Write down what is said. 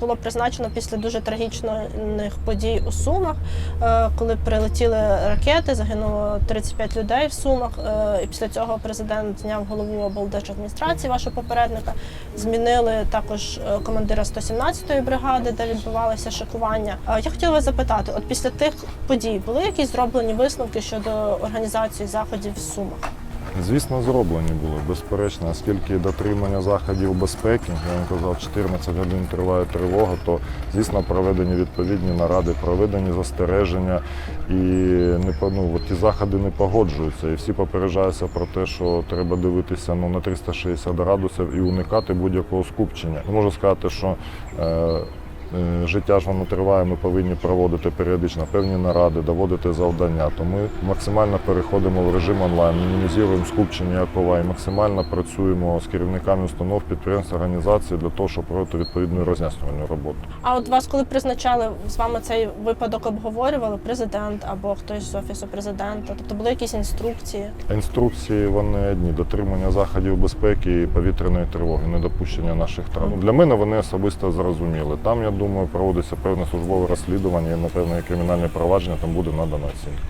було призначено після дуже трагічних подій у Сумах, е, коли прилетіли ракети, загинуло 35 людей в Сумах. е, І після цього президент зняв голову облдержадміністрації, вашого попередника. Змінили також е, командира 117-ї бригади, де відбувалося шикування. Е, Я хотіла вас запитати: от після тих подій були якісь зроблені висновки щодо організації заходів в Сумах? Звісно, зроблені були, безперечно, оскільки дотримання заходів безпеки, я вам казав, 14 годин триває тривога, то звісно проведені відповідні наради, проведені застереження, і не ну, ті заходи не погоджуються. І всі попереджаються про те, що треба дивитися ну, на 360 градусів і уникати будь-якого скупчення. Можу сказати, що Е, Життя ж воно триває, ми повинні проводити періодично певні наради, доводити завдання. То ми максимально переходимо в режим онлайн, мінімізуємо скупчення якова і максимально працюємо з керівниками установ, підприємств, організацій для того, щоб проводити відповідну роз'яснювальну роботу. А от вас, коли призначали, з вами цей випадок обговорювали президент або хтось з офісу президента? Тобто були якісь інструкції? Інструкції вони одні дотримання заходів безпеки і повітряної тривоги, недопущення наших травм. Для мене вони особисто зрозуміли. Там я думаю, проводиться певне службове розслідування і напевно кримінальне провадження. Там буде надана оцінка.